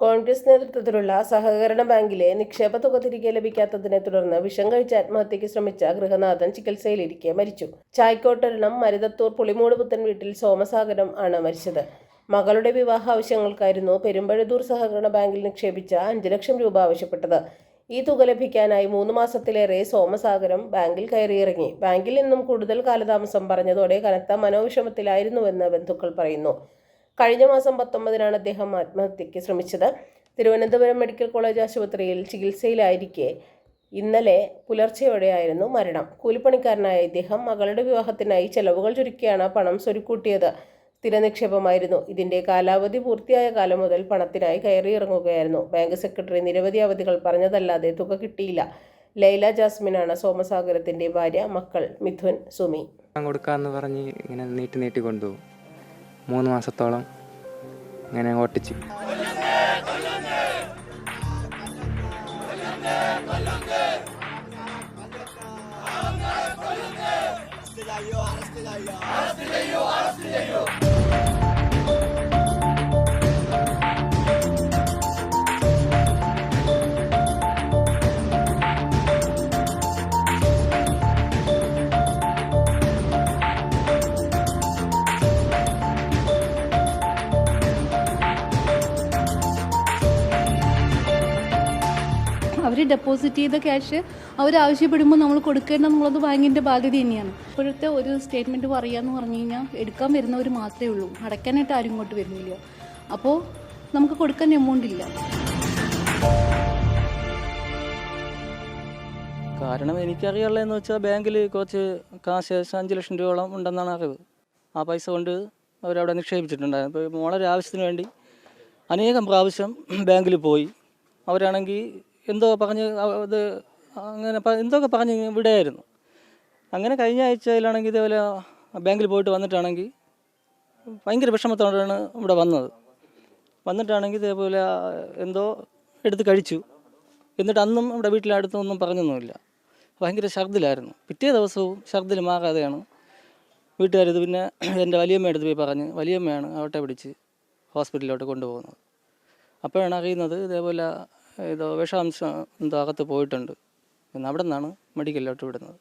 കോൺഗ്രസ് നേതൃത്വത്തിലുള്ള സഹകരണ ബാങ്കിലെ നിക്ഷേപ തുക തിരികെ ലഭിക്കാത്തതിനെ തുടർന്ന് വിഷം കഴിച്ച് ആത്മഹത്യയ്ക്ക് ശ്രമിച്ച ഗൃഹനാഥൻ ചികിത്സയിലിരിക്കെ മരിച്ചു. ചായ്ക്കോട്ടരണം മരുതത്തൂർ പുളിമൂട് പുത്തൻ വീട്ടിൽ സോമസാഗരം ആണ് മരിച്ചത്. മകളുടെ വിവാഹ ആവശ്യങ്ങൾക്കായിരുന്നു പെരുമ്പഴത്തൂർ സഹകരണ ബാങ്കിൽ നിക്ഷേപിച്ച അഞ്ച് ലക്ഷം രൂപ ആവശ്യപ്പെട്ടത്. ഈ തുക ലഭിക്കാനായി മൂന്ന് മാസത്തിലേറെ സോമസാഗരം ബാങ്കിൽ കയറിയിറങ്ങി. ബാങ്കിൽ നിന്നും കൂടുതൽ കാലതാമസം പറഞ്ഞതോടെ കനത്ത മനോവിഷമത്തിലായിരുന്നുവെന്ന് ബന്ധുക്കൾ പറയുന്നു. കഴിഞ്ഞ മാസം പത്തൊമ്പതിനാണ് അദ്ദേഹം ആത്മഹത്യയ്ക്ക് ശ്രമിച്ചത്. തിരുവനന്തപുരം മെഡിക്കൽ കോളേജ് ആശുപത്രിയിൽ ചികിത്സയിലായിരിക്കെ ഇന്നലെ പുലർച്ചെയോടെയായിരുന്നു മരണം. കൂലിപ്പണിക്കാരനായ ഇദ്ദേഹം മകളുടെ വിവാഹത്തിനായി ചെലവുകൾ ചുരുക്കിയാണ് പണം സ്വരുക്കൂട്ടിയത്. സ്ഥിര നിക്ഷേപമായിരുന്നു ഇതിന്റെ കാലാവധി പൂർത്തിയായ കാലം മുതൽ പണത്തിനായി കയറിയിറങ്ങുകയായിരുന്നു. ബാങ്ക് സെക്രട്ടറി നിരവധി അവധികൾ പറഞ്ഞതല്ലാതെ തുക കിട്ടിയില്ല. ലൈല ജാസ്മിനാണ് സോമസാഗരത്തിന്റെ ഭാര്യ മക്കൾ മിഥുൻ സുമി. കൊടുക്കാന്ന് പറഞ്ഞ് ഇങ്ങനെ നീട്ടി നീട്ടി കൊണ്ടുപോകും. മൂന്ന് മാസത്തോളം ഇങ്ങനെ ഓട്ടിച്ച്. ഡെപ്പോസിറ്റ് ചെയ്ത ക്യാഷ് അവർ ആവശ്യപ്പെടുമ്പോൾ നമ്മൾ കൊടുക്കേണ്ട എന്നുള്ളത് ബാങ്കിന്റെ ബാധ്യത തന്നെയാണ്. ഇപ്പോഴത്തെ ഒരു സ്റ്റേറ്റ്മെന്റ് പറയുകയെന്ന് പറഞ്ഞു കഴിഞ്ഞാൽ എടുക്കാൻ വരുന്നവർ മാത്രമേ ഉള്ളൂ. അടയ്ക്കാനായിട്ട് ആരും ഇങ്ങോട്ട് വരുന്നില്ല. അപ്പോൾ നമുക്ക് കൊടുക്കാൻ എമൗണ്ട് ഇല്ല. കാരണം എനിക്കറിയാനുള്ളതെന്ന് വെച്ചാൽ ബാങ്കിൽ കുറച്ച് കാശ് അഞ്ച് ലക്ഷം രൂപയോളം ഉണ്ടെന്നാണ് അറിവ്. ആ പൈസ കൊണ്ട് അവരവിടെ നിക്ഷേപിച്ചിട്ടുണ്ടായിരുന്നു. അപ്പോൾ മോളൊരു ആവശ്യത്തിന് വേണ്ടി അനേകം പ്രാവശ്യം ബാങ്കിൽ പോയി. അവരാണെങ്കിൽ എന്തോ പറഞ്ഞ് അത് അങ്ങനെ എന്തൊക്കെ പറഞ്ഞ് വിടുകയായിരുന്നു. അങ്ങനെ കഴിഞ്ഞ ആഴ്ചയിലാണെങ്കിൽ ഇതേപോലെ ബാങ്കിൽ പോയിട്ട് വന്നിട്ടാണെങ്കിൽ ഭയങ്കര വിഷമത്തോടെയാണ് ഇവിടെ വന്നത്. വന്നിട്ടാണെങ്കിൽ ഇതേപോലെ എന്തോ എടുത്ത് കഴിച്ചു. എന്നിട്ട് അന്നും ഇവിടെ വീട്ടിലടുത്തൊന്നും പറഞ്ഞൊന്നുമില്ല. ഭയങ്കര ഛർദിലായിരുന്നു. പിറ്റേ ദിവസവും ഛർദിൽ മാറാതെയാണ് വീട്ടുകാരത് പിന്നെ എന്റെ വലിയമ്മ അടുത്ത് പോയി പറഞ്ഞ് വലിയമ്മയാണ് അവട്ടെ പിടിച്ച് ഹോസ്പിറ്റലിലോട്ട് കൊണ്ടുപോകുന്നത്. അപ്പോഴാണ് അറിയുന്നത് ഇതേപോലെ ഏതോ വിഷാംശം എന്തോ അകത്ത് പോയിട്ടുണ്ട്. എന്ന് അവിടെ നിന്നാണ് മെഡിക്കലിലോട്ട് വിടുന്നത്.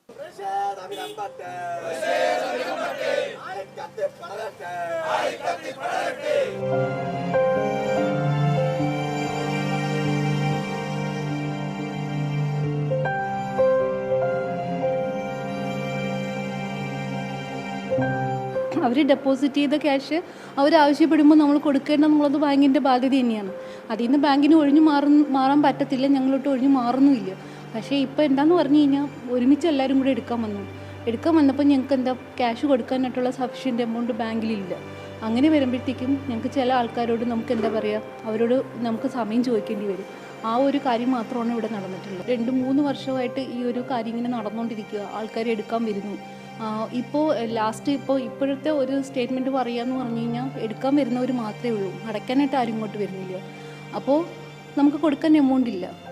അവർ ഡെപ്പോസിറ്റ് ചെയ്ത ക്യാഷ് അവർ ആവശ്യപ്പെടുമ്പോൾ നമ്മൾ കൊടുക്കേണ്ടത് ബാങ്കിന്റെ ബാധ്യത തന്നെയാണ്. അതിൽ നിന്ന് ബാങ്കിന് ഒഴിഞ്ഞു മാറുന്നു മാറാൻ പറ്റത്തില്ല ഞങ്ങളോട്ട് ഒഴിഞ്ഞു മാറുന്നുമില്ല. പക്ഷേ ഇപ്പോൾ എന്താന്ന് പറഞ്ഞു കഴിഞ്ഞാൽ ഒരുമിച്ച് എല്ലാവരും കൂടെ എടുക്കാൻ വന്നു. എടുക്കാൻ വന്നപ്പോൾ ഞങ്ങൾക്ക് എന്താ ക്യാഷ് കൊടുക്കാനായിട്ടുള്ള സഫീഷ്യന്റ് എമൗണ്ട് ബാങ്കിലില്ല. അങ്ങനെ വരുമ്പോഴത്തേക്കും ഞങ്ങൾക്ക് ചില ആൾക്കാരോട് നമുക്ക് എന്താ പറയുക അവരോട് നമുക്ക് സമയം ചോദിക്കേണ്ടി വരും. ആ ഒരു കാര്യം മാത്രമാണ് ഇവിടെ നടന്നിട്ടുള്ളത്. രണ്ട് മൂന്ന് വർഷമായിട്ട് ഈ ഒരു കാര്യം ഇങ്ങനെ നടന്നുകൊണ്ടിരിക്കുക ആൾക്കാർ എടുക്കാൻ വരുന്നു. ഇപ്പോൾ ലാസ്റ്റ് ഇപ്പോൾ ഇപ്പോഴത്തെ ഒരു സ്റ്റേറ്റ്മെന്റ് പറയുക എന്ന് പറഞ്ഞു കഴിഞ്ഞാൽ എടുക്കാൻ വരുന്നവർ മാത്രമേ ഉള്ളൂ. അടയ്ക്കാനായിട്ട് ആരും ഇങ്ങോട്ട് വരുന്നില്ല. അപ്പോൾ നമുക്ക് കൊടുക്കാൻ എമൗണ്ട് ഇല്ല.